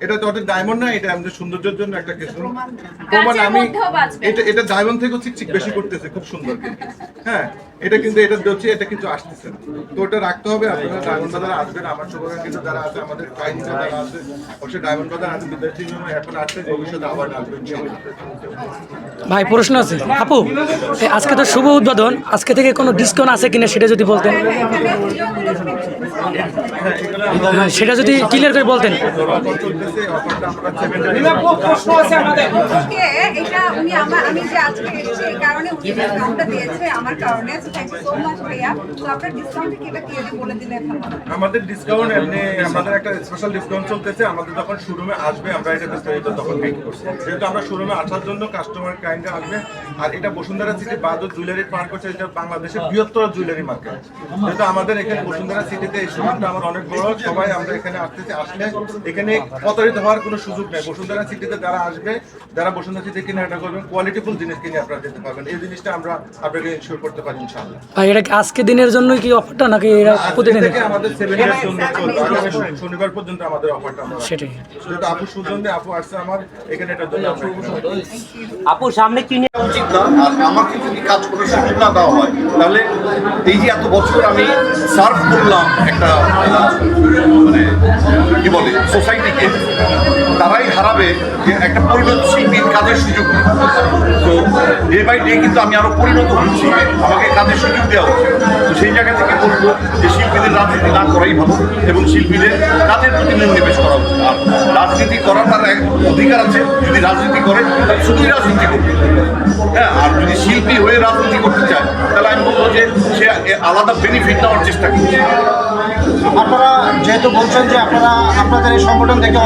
এটা তো অত ডায়মন্ড না এটা আমাদের সৌন্দর্যের জন্য একটা কিছু প্রমাণ। আমি এটা এটা ডায়মন্ড থেকেও ঠিক বেশি করতেছে খুব সুন্দর হ্যাঁ এটা কিন্তু এটা হচ্ছে এটা কিন্তু আসতেছে তো ওটা রাখতে হবে আপনারা ডায়মন্ড বাজার আসবেন আমার সবার কিন্তু যারা আছে আমাদের ক্লায়েন্ট যারা আছে অবশ্যই ডায়মন্ড বাজার আছে বিদেশি জন্য এখন আসছে ভবিষ্যতে আবার আসবেন ভাই প্রশ্ন আছে। আপু আজকে তো শুভ উদ্বোধন আজকে থেকে কোনো ডিসকাউন্ট আছে কিনা সেটা যদি বলতেন? হ্যাঁ, সেটা যদি ক্লিয়ার করে বলতেন। আমরা এটা উনি আমি যে আজকে আমাদের ডিসকাউন্ট এমনি, আমাদের একটা স্পেশাল ডিসকাউন্ট চলতেছে। আমাদের যখন শোরুমে আসবে, আমরা এটা বিস্তারিত তখন করছি। যেহেতু আমরা শোরুমে আসার জন্য কাস্টমার আসবে, আর এটা বসুন্ধরা সিটি বাদও জুয়েলারি পার্ক হচ্ছে, এটা বাংলাদেশের বৃহত্তর জুয়েলারি মার্কেট যেহেতু আমাদের এখানে বসুন্ধরা সিটিতে এই শোরুমটা আমার অনেক বড়, সবাই আমরা এখানে আসতেছি, আসলে এখানে প্রতারিত হওয়ার কোনো সুযোগ নেই। বসুন্ধরা সিটিতে যারা আসবে, যারা বসুন্ধরা সিটি কেনাকাটা করবেন কোয়ালিটিফুল জিনিস কিনে আপনারা যেতে পারবেন। এই জিনিসটা আমরা আপনাকে ইনশিওর করতে পারি ইনশাআল্লাহ। ভাই এটা কি আজকে দিনের জন্যই কি অফারটা নাকি এরা প্রতিদিন থেকে আমাদের সেভেন ইয়ার্স জন্য চলবে শনিবার পর্যন্ত আমাদের অফারটা আমরা সেটাই। যেহেতু আপু সুজনদে আপু আসছে আমার এখানে জন্য আমরা আপু সামনে কি নিয়ে উচিত না আর আমাকে যদি কাজ করে সুযোগ না দেওয়া হয় তাহলে এই যে এত বছর আমি সার্ভ করলাম একটা মানে কি বলে সোসাইটিকে তারাই হারাবে যে একটা পরিণত শিল্পীর কাজের সুযোগ। তো ডে বাই ডে কিন্তু আমি আরও পরিণত হচ্ছি। আমাকে কাজের সুযোগ দেওয়া হচ্ছে। তো সেই জায়গা থেকে বলব যে শিল্পীদের রাজনীতি না করাই ভালো এবং শিল্পীদের কাজের প্রতি মনোনিবেশ করা উচিত। আর রাজনীতি করার তার এক অধিকার আছে। যদি রাজনীতি করে, তাহলে শুধুই রাজনীতি করবে। হ্যাঁ আর যদি শিল্পী হয়ে রাজনীতি করতে চায়, তাহলে আমি বলব যে সে আলাদা বেনিফিট নেওয়ার চেষ্টা করছে। আপনারা যেহেতু বলছেন যে আপনারা, আপনাদের এই সংগঠন থেকে